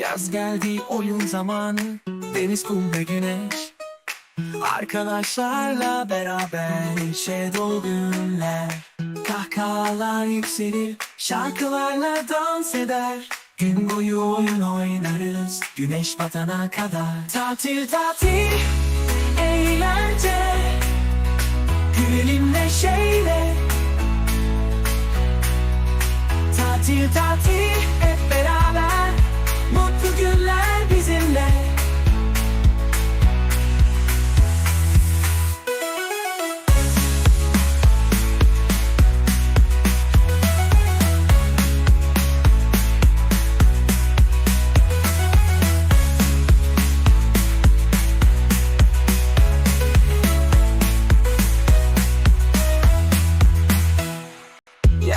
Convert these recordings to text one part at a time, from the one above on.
Yaz geldi oyun zamanı Deniz, kum ve güneş. Arkadaşlarla beraber neşe dolu günler. Kahkahalar yükselir Şarkılarla dans eder. Gün boyu oyun oynarız Güneş batana kadar. Tatil tatil Eğlence. Gülelim neşeyle. Tatil tatil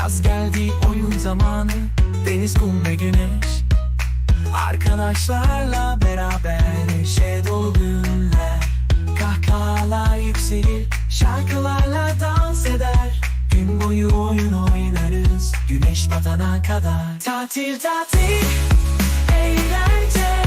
Yaz geldi oyun zamanı. Deniz, kum ve güneş. Arkadaşlarla beraber neşe dolu günler. Kahkahalar yükselir Şarkılarla dans eder. Gün boyu oyun oynarız Güneş batana kadar. Tatil tatil Eğlence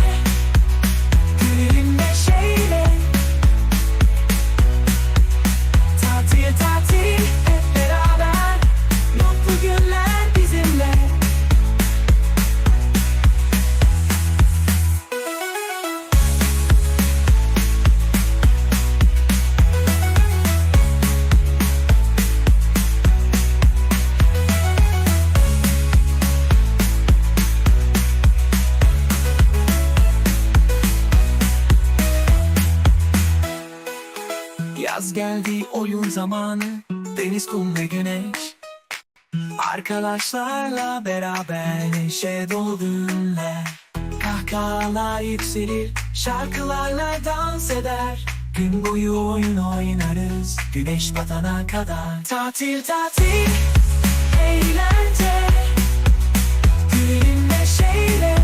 Yaz. Geldi oyun zamanı Deniz, kum ve güneş. Arkadaşlarla beraber neşe dolu günler. Kahkahalar yükselir Şarkılarla dans eder. Gün boyu oyun oynarız Güneş batana kadar. Tatil tatil Eğlence. Neşeyle. Tatil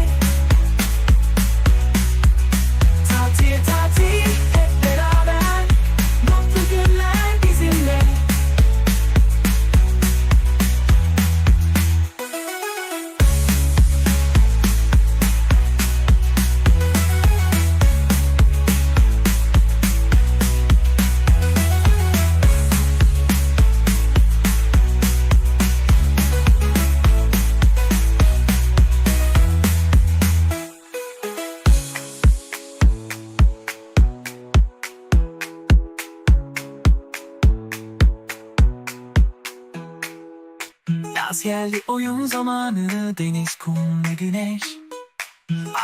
Yaz geldi oyun zamanı Deniz, kum ve güneş.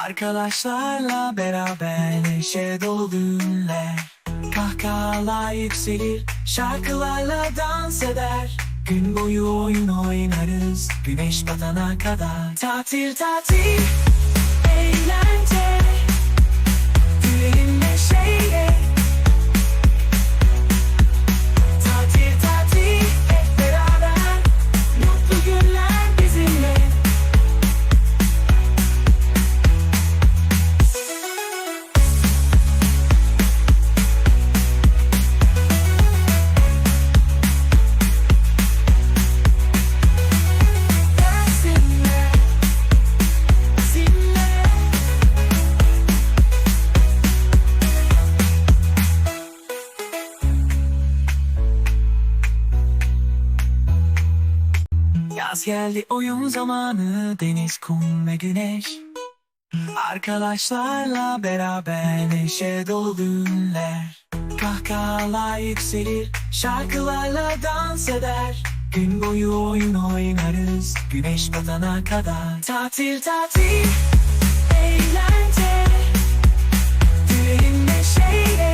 Arkadaşlarla beraber neşe dolu günler. Kahkahalar yükselir Şarkılarla dans eder. Gün boyu oyun oynarız Güneş batana kadar. Tatil tatil Eğlence. Gülelim Yaz geldi oyun zamanı. Deniz, kum ve güneş. Arkadaşlarla beraber neşe dolu günler. Kahkahalar yükselir Şarkılarla dans eder. Gün boyu oyun oynarız Güneş batana kadar. Tatil tatil Eğlence. Gülelim neşeyle